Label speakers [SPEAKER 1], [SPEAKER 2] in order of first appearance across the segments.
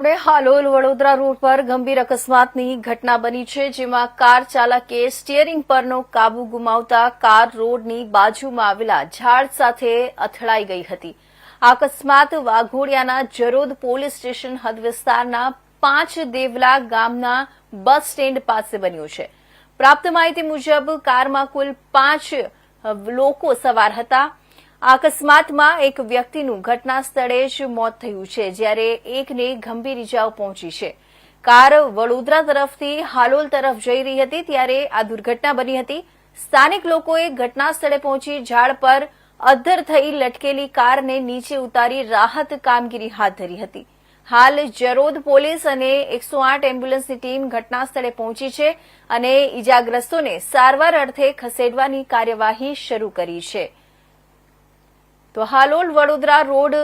[SPEAKER 1] આપણે હાલોલ વડોદરા રોડ પર ગંભીર અકસ્માતની ઘટના બની છે, જેમાં કાર ચાલકે સ્ટીયરિંગ પરનો કાબુ ગુમાવતા કાર રોડની બાજુમાં આવેલા ઝાડ સાથે અથડાઈ ગઈ હતી. આ અકસ્માત વાઘોડિયાના જરોદ પોલીસ સ્ટેશન હદ વિસ્તારના પાંચ દેવલા ગામના બસ સ્ટેન્ડ પાસે બન્યો છે. પ્રાપ્ત માહિતી મુજબ, કારમાં કુલ પાંચ લોકો સવાર હતા. અકસ્માતમાં એક વ્યક્તિનું ઘટના સ્થળે જ મોત થયું છે, જ્યારે એકને ગંભીર ઇજાઓ પહોંચી છે. કાર વડોદરા તરફથી હાલોલ તરફ જઈ રહી હતી, ત્યારે આ દુર્ઘટના બની હતી. સ્થાનિક લોકોએ ઘટના સ્થળે પહોંચી ઝાડ પર અદ્ધર થઈ લટકેલી કારને નીચે ઉતારી રાહત કામગીરી હાથ ધરી હતી. હાલ જરોદ પોલીસ અને એકસો આઠ એમ્બ્યુલન્સની ટીમ ઘટના સ્થળે પહોંચી છે અને ઇજાગ્રસ્તોને સારવાર અર્થે ખસેડવાની કાર્યવાહી શરૂ કરી છે. તો હાલોલ વડોદરા રોડ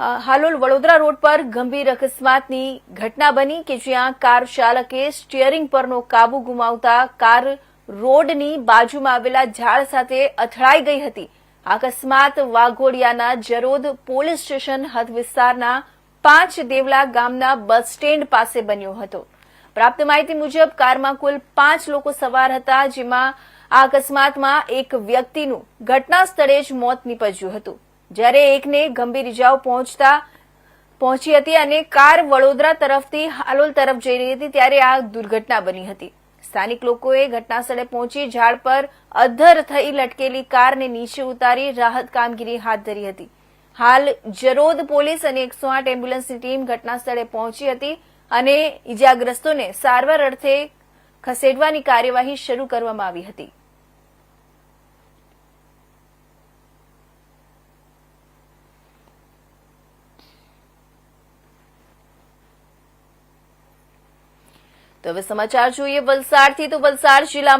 [SPEAKER 1] હાલોલ વડોદરા રોડ પર ગંભીર અકસ્માતની ઘટના બની કે જ્યાં કાર ચાલકે સ્ટીયરિંગ પરનો કાબુ ગુમાવતા કાર રોડની બાજુમાં આવેલા ઝાડ સાથે અથડાઈ ગઈ હતી. અકસ્માત વાઘોડિયાના જરોદ પોલીસ સ્ટેશન હદ વિસ્તારના પાંચ દેવલા ગામના બસ સ્ટેન્ડ પાસે બન્યો હતો. પ્રાપ્ત માહિતી મુજબ કારમાં કુલ પાંચ લોકો સવાર હતા, જેમાં આ અકસ્માતમાં એક વ્યક્તિનું ઘટના સ્થળે જ મોત નીપજ્યું હતું. જ્યારે એકને ગંભીર ઇજાઓ પહોંચતા પહોંચી હતી અને કાર વડોદરા તરફથી હાલોલ તરફ જઈ રહી હતી, ત્યારે આ દુર્ઘટના બની હતી. સ્થાનિક લોકોએ ઘટના સ્થળે પહોંચી ઝાડ પર અધ્ધર થઈ લટકેલી કારને નીચે ઉતારી રાહત કામગીરી હાથ ધરી હતી. હાલ જરોદ પોલીસ અને એકસો આઠ એમ્બ્યુલન્સની ટીમ ઘટનાસ્થળે પહોંચી હતી અને ઇજાગ્રસ્તોને સારવાર અર્થે ખસેડવાની કાર્યવાહી શરૂ કરવામાં આવી હતી. તો હવે સમાચાર જોઈએ વલસાડથી. તો વલસાડ જિલ્લામાં